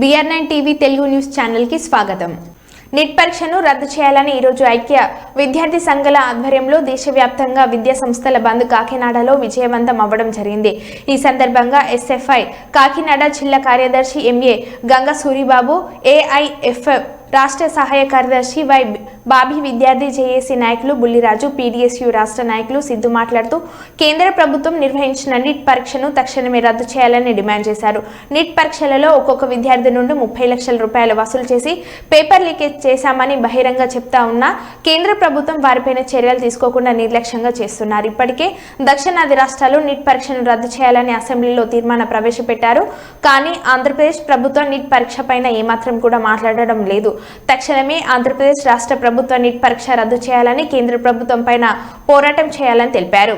BR nine TV Telugu news ఛానల్కి స్వాగతం. Net పరీక్షను రద్దు చేయాలని ఈరోజు ఐక్య విద్యార్థి సంఘాల ఆధ్వర్యంలో దేశవ్యాప్తంగా విద్యా సంస్థల బంద్ కాకినాడలో విజయవంతం అవ్వడం జరిగింది. ఈ సందర్భంగా ఎస్ఎఫ్ఐ కాకినాడ జిల్లా కార్యదర్శి ఎంఏ గంగ సూరిబాబు ఏఐఎఫ్ఎఫ్ రాష్ట్ర సహాయ కార్యదర్శి వై బాబీ విద్యార్థి జేఏసీ నాయకులు బుల్లిరాజు పీడీఎస్యు రాష్ట్ర నాయకులు సిద్ధు మాట్లాడుతూ కేంద్ర ప్రభుత్వం నిర్వహించిన నీట్ పరీక్షను తక్షణమే రద్దు చేయాలని డిమాండ్ చేశారు. నీట్ పరీక్షలలో ఒక్కొక్క విద్యార్థి నుండి ముప్పై లక్షల రూపాయలు వసూలు చేసి పేపర్ లీకేజ్ చేశామని బహిరంగ చెప్తా ఉన్నా కేంద్ర ప్రభుత్వం వారిపైన చర్యలు తీసుకోకుండా నిర్లక్ష్యంగా చేస్తున్నారు. ఇప్పటికే దక్షిణాది రాష్ట్రాలు నీట్ పరీక్షను రద్దు చేయాలని అసెంబ్లీలో తీర్మానం ప్రవేశపెట్టారు. కానీ ఆంధ్రప్రదేశ్ ప్రభుత్వం నీట్ పరీక్ష పైన ఏమాత్రం కూడా మాట్లాడడం లేదు. తక్షణమే ఆంధ్రప్రదేశ్ రాష్ట్ర ప్రభుత్వ నీట్ పరీక్ష రద్దు చేయాలని కేంద్ర ప్రభుత్వం పైన పోరాటం చేయాలని తెలిపారు.